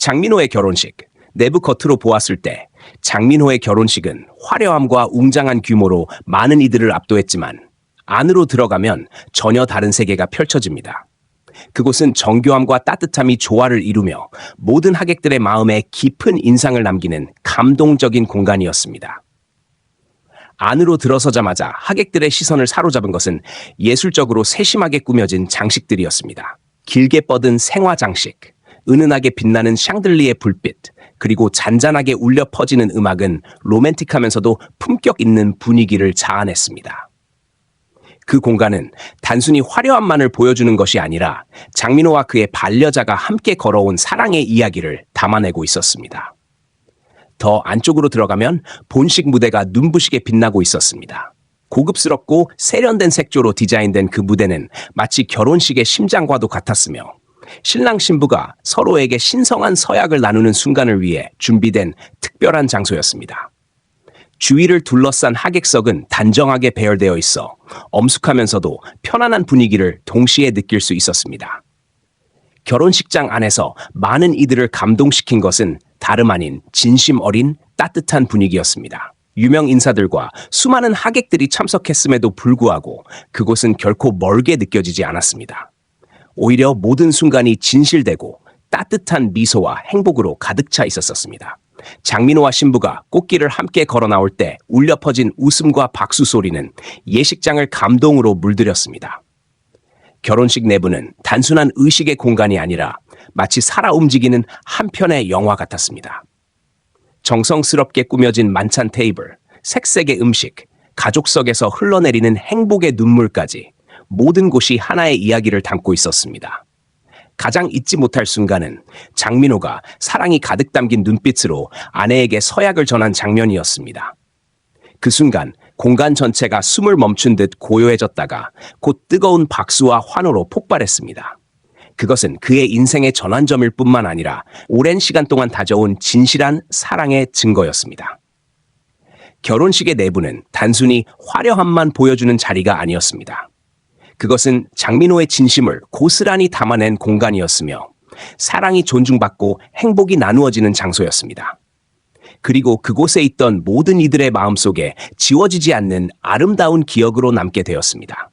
장민호의 결혼식. 내부 겉으로 보았을 때 장민호의 결혼식은 화려함과 웅장한 규모로 많은 이들을 압도했지만 안으로 들어가면 전혀 다른 세계가 펼쳐집니다. 그곳은 정교함과 따뜻함이 조화를 이루며 모든 하객들의 마음에 깊은 인상을 남기는 감동적인 공간이었습니다. 안으로 들어서자마자 하객들의 시선을 사로잡은 것은 예술적으로 세심하게 꾸며진 장식들이었습니다. 길게 뻗은 생화 장식, 은은하게 빛나는 샹들리의 불빛, 그리고 잔잔하게 울려 퍼지는 음악은 로맨틱하면서도 품격 있는 분위기를 자아냈습니다. 그 공간은 단순히 화려함만을 보여주는 것이 아니라 장민호와 그의 반려자가 함께 걸어온 사랑의 이야기를 담아내고 있었습니다. 더 안쪽으로 들어가면 본식 무대가 눈부시게 빛나고 있었습니다. 고급스럽고 세련된 색조로 디자인된 그 무대는 마치 결혼식의 심장과도 같았으며 신랑 신부가 서로에게 신성한 서약을 나누는 순간을 위해 준비된 특별한 장소였습니다. 주위를 둘러싼 하객석은 단정하게 배열되어 있어 엄숙하면서도 편안한 분위기를 동시에 느낄 수 있었습니다. 결혼식장 안에서 많은 이들을 감동시킨 것은 다름 아닌 진심 어린 따뜻한 분위기였습니다. 유명 인사들과 수많은 하객들이 참석했음에도 불구하고 그곳은 결코 멀게 느껴지지 않았습니다. 오히려 모든 순간이 진실되고 따뜻한 미소와 행복으로 가득 차 있었습니다. 장민호와 신부가 꽃길을 함께 걸어 나올 때 울려 퍼진 웃음과 박수 소리는 예식장을 감동으로 물들였습니다. 결혼식 내부는 단순한 의식의 공간이 아니라 마치 살아 움직이는 한편의 영화 같았습니다. 정성스럽게 꾸며진 만찬 테이블, 색색의 음식, 가족석에서 흘러내리는 행복의 눈물까지 모든 곳이 하나의 이야기를 담고 있었습니다. 가장 잊지 못할 순간은 장민호가 사랑이 가득 담긴 눈빛으로 아내에게 서약을 전한 장면이었습니다. 그 순간 공간 전체가 숨을 멈춘 듯 고요해졌다가 곧 뜨거운 박수와 환호로 폭발했습니다. 그것은 그의 인생의 전환점일 뿐만 아니라 오랜 시간 동안 다져온 진실한 사랑의 증거였습니다. 결혼식의 내부는 단순히 화려함만 보여주는 자리가 아니었습니다. 그것은 장민호의 진심을 고스란히 담아낸 공간이었으며 사랑이 존중받고 행복이 나누어지는 장소였습니다. 그리고 그곳에 있던 모든 이들의 마음속에 지워지지 않는 아름다운 기억으로 남게 되었습니다.